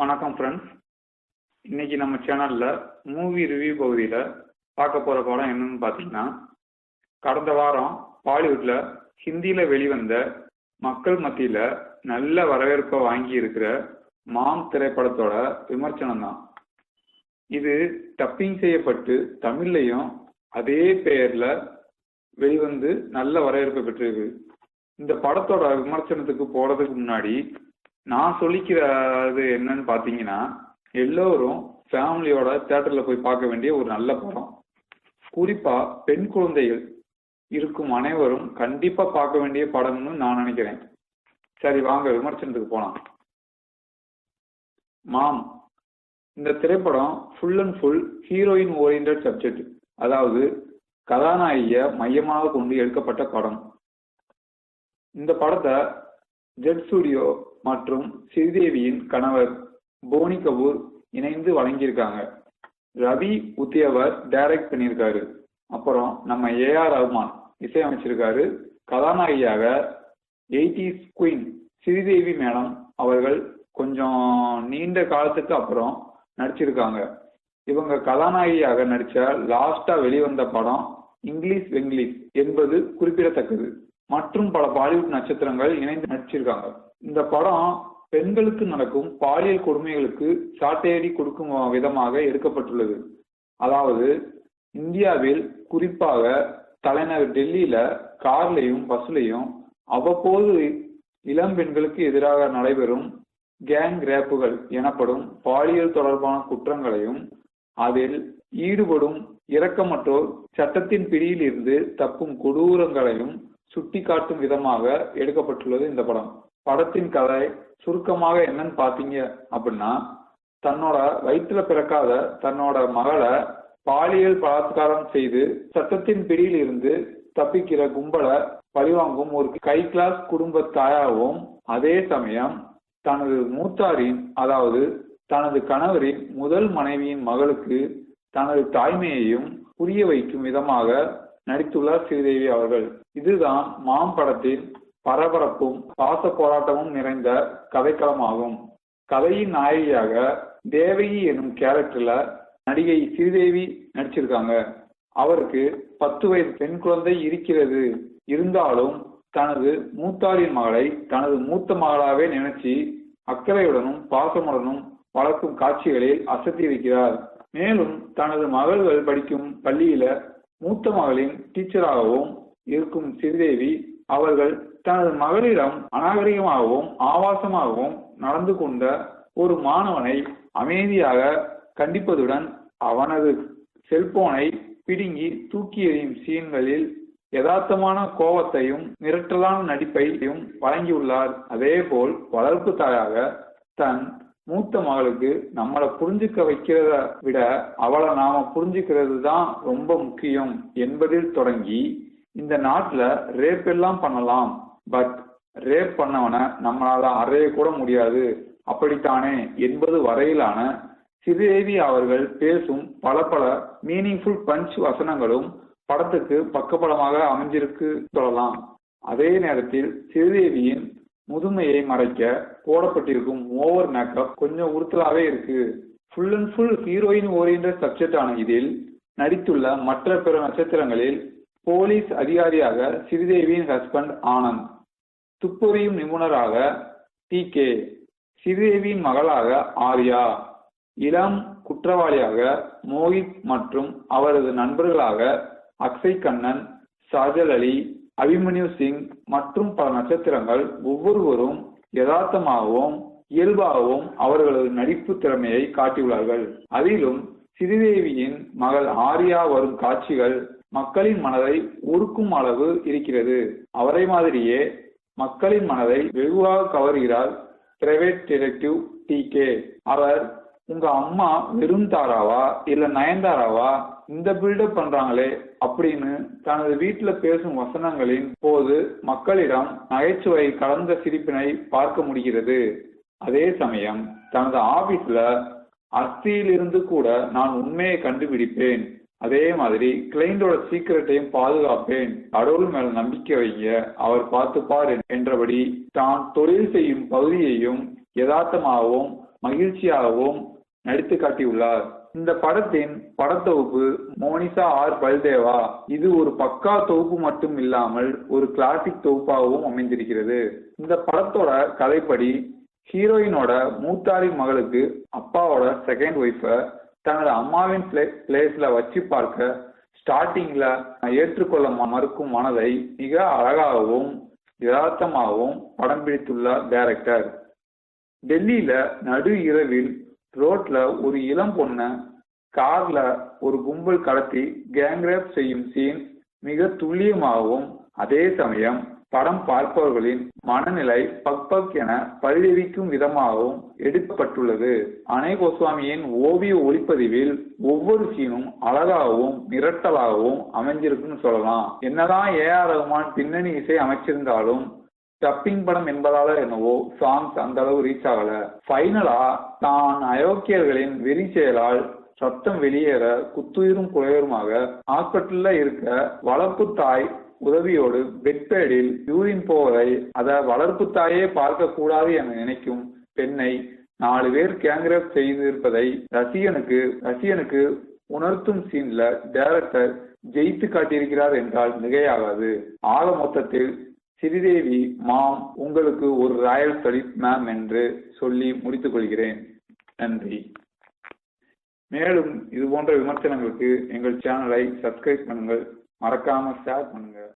வணக்கம் ஃப்ரெண்ட்ஸ் இன்னைக்கு நம்ம சேனல்ல மூவி ரிவ்யூ பகுதியில பார்க்க போற படம் என்னன்னு பார்த்தீங்கன்னா கடந்த வாரம் பாலிவுட்ல ஹிந்தியில வெளிவந்த மக்கள் மத்தியில நல்ல வரவேற்பை வாங்கி இருக்கிற மாம் திரைப்படத்தோட விமர்சனம் தான். இது டப்பிங் செய்யப்பட்டு தமிழ்லையும் அதே பெயர்ல வெளிவந்து நல்ல வரவேற்பை பெற்றிருக்கு. இந்த படத்தோட விமர்சனத்துக்கு போறதுக்கு முன்னாடி நான் சொல்லிக்கிற அது என்னன்னு பார்த்தீங்கன்னா எல்லோரும் ஃபேமிலியோட தேட்டரில் போய் பார்க்க வேண்டிய ஒரு நல்ல படம். குறிப்பா பெண் குழந்தைகள் இருக்கும் அனைவரும் கண்டிப்பா பார்க்க வேண்டிய படம்னு நான் நினைக்கிறேன். சரி வாங்க விமர்சனத்துக்கு போலாம். மாம் இந்த திரைப்படம் full and full heroine orient subject அதாவது கதாநாயகிய மையமாக கொண்டு எடுக்கப்பட்ட படம். இந்த படத்தை ஜெட் மற்றும் ஸ்ரீதேவியின் கணவர் போனி கபூர் இணைந்து வழங்கியிருக்காங்க. ரவி உத்தியவர் டைரக்ட் பண்ணியிருக்காரு. அப்புறம் நம்ம ஏஆர் ரஹ்மான் இசையமைச்சிருக்காரு. கதாநாயகியாக எயிட்டிஸ் குயின் ஸ்ரீதேவி மேடம் அவர்கள் கொஞ்சம் நீண்ட காலத்துக்கு அப்புறம் நடிச்சிருக்காங்க. இவங்க கதாநாயகியாக நடிச்ச லாஸ்டா வெளிவந்த படம் இங்கிலீஷ் வெங்கிலீஷ் என்பது குறிப்பிடத்தக்கது. மற்றும் பல பாலிவுட் நட்சத்திரங்கள் இணைந்து நடிச்சிருக்காங்க. இந்த படம் பெண்களுக்கு நடக்கும் பாலியல் கொடுமைகளுக்கு சாட்டையடி கொடுக்கும் விதமாக எடுக்கப்பட்டுள்ளது. அதாவது இந்தியாவில் குறிப்பாக தலைநகர் டெல்லியில கார்லையும் பஸ்லையும் அவ்வப்போது இளம் பெண்களுக்கு எதிராக நடைபெறும் கேங் ரேப்புகள் எனப்படும் பாலியல் தொடர்பான குற்றங்களையும் அதில் ஈடுபடும் இரக்கமற்றோர் சட்டத்தின் பிடியில் இருந்து தப்பும் கொடூரங்களையும் சுட்டிக்காட்டும் விதமாக எடுக்கப்பட்டுள்ளது இந்த படம். படத்தின் கதை சுருக்கமாக என்னன்னு பாத்தீங்க அப்படின்னா தன்னோட வயிற்றுல பிறக்காத தன்னோட மகளை பாலியல் பலாத்காரம் செய்து சட்டத்தின் பிடியில் இருந்து தப்பிக்கிற கும்பலை பழிவாங்கும் ஒரு கை கிளாஸ் குடும்ப தாயாகவும் அதே சமயம் தனது மூத்தாரின் அதாவது தனது கணவரின் முதல் மனைவியின் மகளுக்கு தனது தாய்மையையும் புரிய வைக்கும் விதமாக நடித்துள்ளார் ஸ்ரீதேவி அவர்கள். இதுதான் மாம் படத்தின் பரபரப்பும் பாச போராட்டமும் நிறைந்த கதைக்களமாகும். கதையின் நாயகியாக தேவகி எனும் கேரக்டர்ல நடிகை ஸ்ரீதேவி நடிச்சிருக்காங்க. அவருக்கு பத்து வயது பெண் குழந்தை இருக்கிறது. இருந்தாலும் தனது மூத்தாரின் மகளை தனது மூத்த மகளாவே நினைச்சு அக்கறையுடனும் பாசமுடனும் வளர்க்கும் காட்சிகளில் அசத்தி இருக்கிறார் மேலும் தனது மகள்கள் படிக்கும் பள்ளியில மூத்த மகளின் டீச்சராகவும் இருக்கும் ஸ்ரீதேவி அவர்கள் தனது மகளிடம் அநாகரிகமாகவும் ஆபாசமாகவும் நடந்து கொண்ட ஒரு மாணவனை அமைதியாக கண்டிப்பதுடன் அவனது செல்போனை பிடுங்கி தூக்கி எறியும் சீன்களில் யதார்த்தமான கோபத்தையும் மிரட்டலான நடிப்பையும் வழங்கியுள்ளார். அதேபோல் வளர்ப்பு தாயாக தன் மூத்த மகளுக்கு நம்மளை புரிஞ்சுக்க வைக்கிறத விட அவளை நாம புரிஞ்சுக்கிறது தான் ரொம்ப முக்கியம் என்பதில் தொடங்கி இந்த நாட்டுல ரேப் எல்லாம் பண்ணலாம் பட் ரேப் பண்ணவனை நம்மளால அறைய கூட முடியாது. அப்படித்தானே? என்பது வரையிலான ஸ்ரீதேவி அவர்கள் பேசும் பல பல மீனிங்ஃபுல் பஞ்ச் வசனங்களும் படத்துக்கு பக்கபலமாக அமைஞ்சிருக்கு சொல்லலாம். அதே நேரத்தில் ஸ்ரீதேவியின் முதுமையை மறைக்க போடப்பட்டிருக்கும் ஓவர் மேக்கப் கொஞ்சம் உறுத்தலாவே இருக்கு. Full and full heroine orient subject ஆன இதில் நடித்துள்ள மற்ற பிற நட்சத்திரங்களில் போலீஸ் அதிகாரியாக ஸ்ரீதேவியின் ஹஸ்பண்ட் ஆனந்த் துப்பறியும் நிபுணராக டி கே ஸ்ரீதேவியின் மகளாக ஆர்யா இளம் குற்றவாளியாக மோஹித் மற்றும் அவரது நண்பர்களாக அக்ஷய் கண்ணன் சாஜல் அலி அபிமன்யு சிங் மற்றும் பல நட்சத்திரங்கள் ஒவ்வொருவரும் யதார்த்தமாகவும் இயல்பாகவும் அவர்களது நடிப்பு திறமையை காட்டியுள்ளார்கள். அதிலும் ஸ்ரீதேவியின் மகள் ஆர்யா வரும் காட்சிகள் மக்களின் மனதை உருக்கும் அளவு இருக்கிறது. அவரை மாதிரியே மக்களின் மனதை வெகுவாக கவர்கிறார் பிரைவேட் டிடெக்டிவ் டி கே. அவர் உங்க அம்மா வெறும் தாராவா இல்ல நயன்தாராவா? இந்த பில்டப் பண்றாங்களே அப்படின்னு தனது வீட்டுல பேசும் வசனங்களின் போது மக்களிடம் நகைச்சுவை கலந்த சிரிப்பினை பார்க்க முடிகிறது. அதே சமயம் தனது ஆபீஸ்ல அஸ்தியிலிருந்து கூட நான் உண்மையை கண்டுபிடிப்பேன். அதே மாதிரி கிளைண்டோட சீக்கிரட்டையும் பாதுகாப்பேன். கடவுள் மேல நம்பிக்கை வைங்க அவர் பார்த்துப்பார் என்றபடி தான் தொழில் செய்யும் பகுதியையும் யதார்த்தமாகவும் மகிழ்ச்சியாகவும் நடித்து காட்டியுள்ளார். இந்த படத்தின் படத்தொகுப்பு மோனிசா ஆர். பல்தேவா. இது ஒரு பக்கா தொகுப்பு மட்டும் இல்லாமல் ஒரு கிளாசிக் தொகுப்பாகவும் அமைந்திருக்கிறது. இந்த படத்தோட கதைப்படி ஹீரோயினோட மூத்தாரி மகளுக்கு அப்பாவோட செகண்ட் ஒய்ஃப தனது அம்மாவின் பிளேஸ்ல வச்சு பார்க்க ஸ்டார்டிங்ல ஏற்றுக்கொள்ள மறுக்கும் மனதை மிக அழகாகவும் யதார்த்தமாகவும் படம் பிடித்துள்ளார் டைரக்டர் டெல்லியில நடு இரவில் ரோட்ல ஒரு இளம் பொண்ண கார்ல ஒரு கும்பல் கடத்தி கேங்ரேப் செய்யும் சீன் மிக துல்லியமாகவும் அதே சமயம் படம் பார்ப்பவர்களின் மனநிலை பக் பக் என பரிதவிக்கும் விதமாகவும் எடுக்கப்பட்டுள்ளது. அணை கோஸ்வாமியின் ஓவிய ஒளிப்பதிவில் ஒவ்வொரு சீனும் அழகாகவும் மிரட்டலாகவும் அமைஞ்சிருக்குன்னு சொல்லலாம். என்னதான் ஏ ஆர் ரகுமான் பின்னணி இசை அமைச்சிருந்தாலும் டப்பிங் படம் என்பதால என்னவோ சாங்ஸ் அந்த அளவு ரீச் ஆகல. ஃபைனலா தான் அயோக்கியர்களின் வெறி செயலால் சத்தம் வெளியேற குத்துயிரும் குறையருமாக ஹாஸ்பிட்டல்ல இருக்க வளர்ப்பு தாய் உதவியோடு பெட்பேடில் யூரின் போவதை அத வளர்ப்பு தாயே பார்க்க கூடாது என நினைக்கும் பெண்ணை நாலு பேர் கேங்கரப் செய்திருப்பதை ரசிகனுக்கு ரசிகனுக்கு உணர்த்தும் சீன்ல டைரக்டர் ஜெயித்து காட்டியிருக்கிறார் என்றால் மிகையாகாது. ஆக மொத்தத்தில் ஸ்ரீதேவி மாம் உங்களுக்கு ஒரு ராயல் ஸ்டடிஸ் மேம் என்று சொல்லி முடித்துக் கொள்கிறேன். நன்றி. மேலும் இது போன்ற விமர்சனங்களுக்கு எங்கள் சேனலை சப்ஸ்கிரைப் பண்ணுங்கள். மறக்காம ஷேர் பண்ணுங்க.